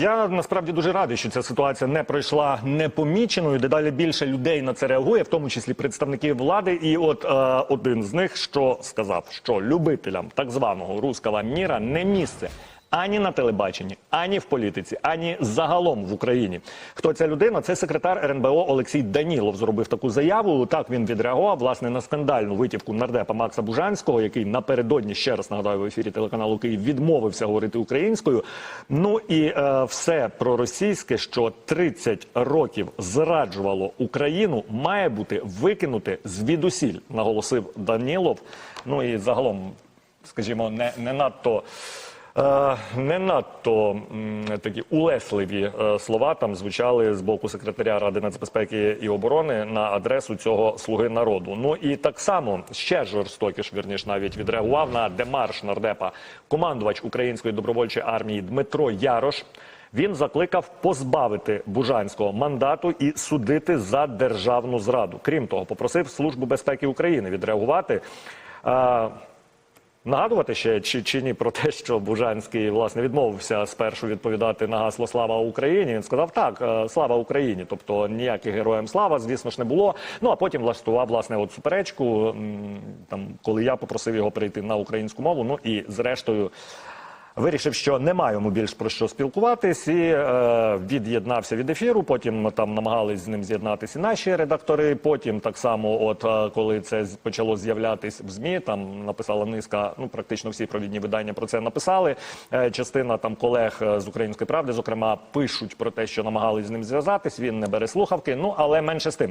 Я насправді дуже радий, що ця ситуація не пройшла непоміченою. Дедалі більше людей на це реагує, в тому числі представники влади. І от е, один з них що сказав, що любителям так званого руского міра не місце. Ані на телебаченні, ані в політиці, ані загалом в Україні. Хто ця людина? Це секретар РНБО Олексій Данілов зробив таку заяву. Так він відреагував власне на скандальну витівку нардепа Макса Бужанського, який напередодні ще раз нагадаю в ефірі телеканалу Київ відмовився говорити українською. Ну і е, все проросійське, що 30 років зраджувало Україну, має бути викинуте звідусіль, наголосив Данілов. Ну і загалом, скажімо, не, не надто. Е, Не надто такі улесливі е, слова там звучали з боку секретаря Ради нацбезпеки і оборони на адресу цього слуги народу. Ну і так само ще жорстокіш, вірніш, навіть відреагував на демарш нардепа командувач української добровольчої армії Дмитро Ярош. Він закликав позбавити Бужанського мандату і судити за державну зраду. Крім того, попросив Службу безпеки України відреагувати. Нагадувати ще чи, чи ні про те, що Бужанський власне відмовився спершу відповідати на гасло Слава Україні. Він сказав так, е, слава Україні, тобто ніяких героям слава, звісно ж, не було. Ну а потім влаштував власне от суперечку, там коли я попросив його перейти на українську мову. Ну і зрештою. Вирішив, що немає йому більш про що спілкуватись, і е, від'єднався від ефіру. Потім там намагались з ним з'єднатися наші редактори. Потім так само, от е, коли це почало з'являтись в змі, там написала низка, ну практично всі провідні видання про це написали. Е, частина там колег е, з української правди, зокрема, пишуть про те, що намагались з ним зв'язатись. Він не бере слухавки. Ну але менше з тим.